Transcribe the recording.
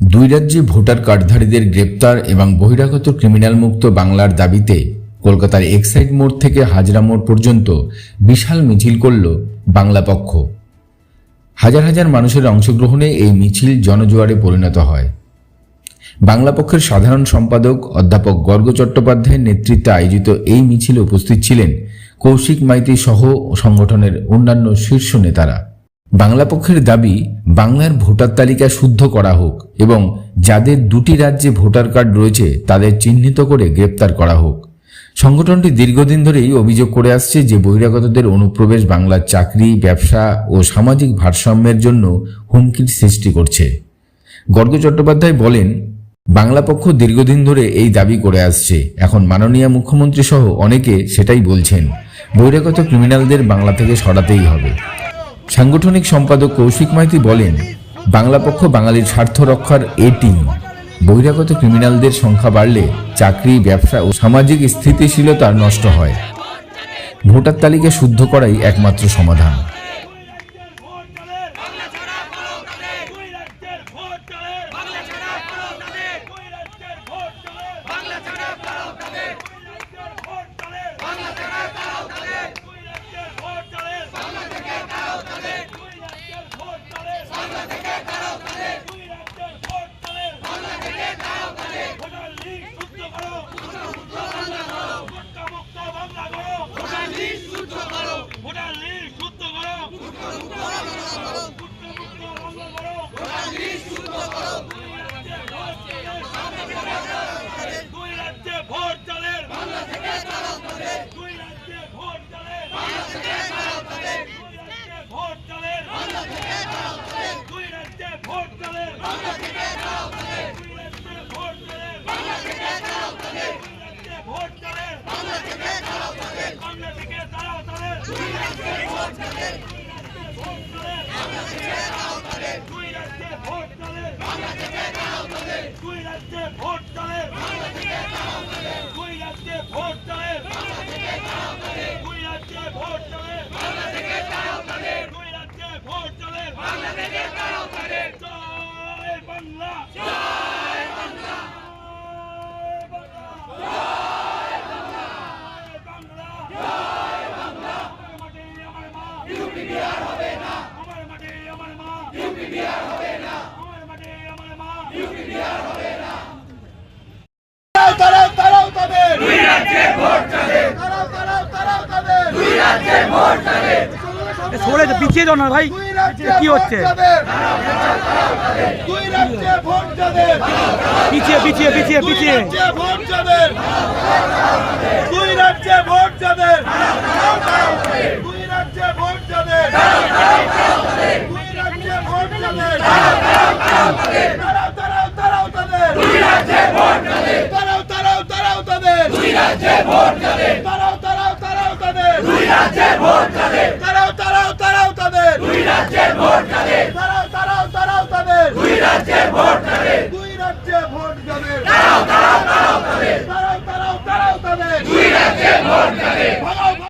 দুই রাজ্যে ভোটার কার্ডধারীদের গ্রেপ্তার এবং বহিরাগত ক্রিমিনাল মুক্ত বাংলার দাবিতে কলকাতার এক্সাইড মোড় থেকে হাজরা মোড় পর্যন্ত বিশাল মিছিল করল বাংলা পক্ষ। হাজার হাজার মানুষের অংশগ্রহণে এই মিছিল জনজোয়ারে পরিণত হয়। বাংলা পক্ষের সাধারণ সম্পাদক অধ্যাপক গর্গ চট্টোপাধ্যায়ের নেতৃত্বে আয়োজিত এই মিছিলে উপস্থিত ছিলেন কৌশিক মাইতি সহ সংগঠনের অন্যান্য শীর্ষ নেতারা। বাংলা পক্ষের দাবি, বাংলার ভোটার তালিকা শুদ্ধ করা হোক এবং যাদের দুটি রাজ্যে ভোটার কার্ড রয়েছে তাদের চিহ্নিত করে গ্রেপ্তার করা হোক। সংগঠনটি দীর্ঘদিন ধরেই অভিযোগ করে আসছে যে বহিরাগতদের অনুপ্রবেশ বাংলার চাকরি, ব্যবসা ও সামাজিক ভারসাম্যের জন্য হুমকির সৃষ্টি করছে। গর্গ চট্টোপাধ্যায় বলেন, বাংলা পক্ষ দীর্ঘদিন ধরে এই দাবি করে আসছে। এখন মাননীয় মুখ্যমন্ত্রী সহ অনেকে সেটাই বলছেন। বহিরাগত ক্রিমিনালদের বাংলা থেকে সরাতেই হবে। সাংগঠনিক সম্পাদক কৌশিক মাইতি বলেন, বাংলা পক্ষ বাঙালির স্বার্থ রক্ষার এ টিম। বহিরাগত ক্রিমিনালদের সংখ্যা বাড়লে চাকরি, ব্যবসা ও সামাজিক স্থিতিশীলতা নষ্ট হয়। ভোটার তালিকা শুদ্ধ করাই একমাত্র সমাধান ভোট চলে বাংলা ছাড়া পালাও তাদের দুই রাজ্যের ভোট চলে বাংলা ছাড়া পালাও তাদের দুই রাজ্যের ভোট চলে বাংলা ছাড়া পালাও তাদের দুই রাজ্যের ভোট চলে বাংলা ছাড়া পালাও তাদের দুই রাজ্যের ভোট চলে বাংলা থেকে তাড়াও তাদের দুই রাজ্যের ভোট চলে বাংলা থেকে তাড়াও তাদের দুই রাজ্যের ভোট চলে বাংলা থেকে তাড়াও তাদের ভোটার লিস্ট শুদ্ধ করো ভোটার মুক্ত বাংলা করো ভোটটা মুক্ত বাংলা করো ভোটার লিস্ট শুদ্ধ করো ভোটার লিস্ট শুদ্ধ করো দুই রাজ্যে ভোট চলে বাংলা থেকে তাড়াও তাদের দুই রাজ্যে ভোট চলে বাংলা থেকে তাড়াও তাদের দুই রাজ্যে ভোট চলে বাংলা থেকে তাড়াও তাদের দুই রাজ্যে ভোট চলে বাংলা থেকে তাড়াও তাদের দুই রাজ্যে ভোট চলে বাংলা থেকে তাড়াও তাদের দুই রাজ্যে ভোট চলে বাংলা থেকে তাড়াও তাদের বাংলা থেকে তাড়াও তাদের দুই রাজ্যে ভোট চলে দুই রাজ্যে ভোট চলে বাংলা থেকে তাড়াও তাদের দুই রাজ্যে ভোট চলে বাংলা থেকে তাড়াও তাদের দুই রাজ্যে ভোট চলে বাংলা থেকে তাড়াও তাদের দুই রাজ্যে ভোট চলে বাংলা থেকে তাড়াও তাদের দুই রাজ্যে ভোট চলে বাংলা থেকে তাড়াও তাদের দুই রাজ্যে ভোট চলে বাংলা থেকে তাড়াও তাদের জয় বাংলা জয় বাংলা জয় বাংলা জয় বাংলা আমার মাটি আমার মা ইউপি বিহার হবে না আমার মাটি আমার মা ইউপি বিহার হবে না আমার মাটি আমার মা ইউপি বিহার হবে না তারাও তারাও তাদের। দুই রাজ্যে ভোট যাবে তারাও তারাও তারাও তাদের। দুই রাজ্যে ভোট যাবে সরে পিছিয়ে যাও না ভাই। কি হচ্ছে? দুই রাজ্যে ভোট যাবে। পিছিয়ে পিছিয়ে পিছিয়ে পিছিয়ে। ভোট যাবে। দুই রাজ্যে ভোট যাবে দুই রাজ্যে ভোট যাবে দুই রাজ্যে ভোট যাবে তারাও তারাও তারাও তাদের দুই রাজ্যে ভোট যাবে তারাও তারাও তারাও তাদের দুই রাজ্যে ভোট যাবে তারাও তারাও তারাও তাদের দুই রাজ্যে ভোট যাবে তারাও তারাও তারাও তাদের দুই রাজ্যে ভোট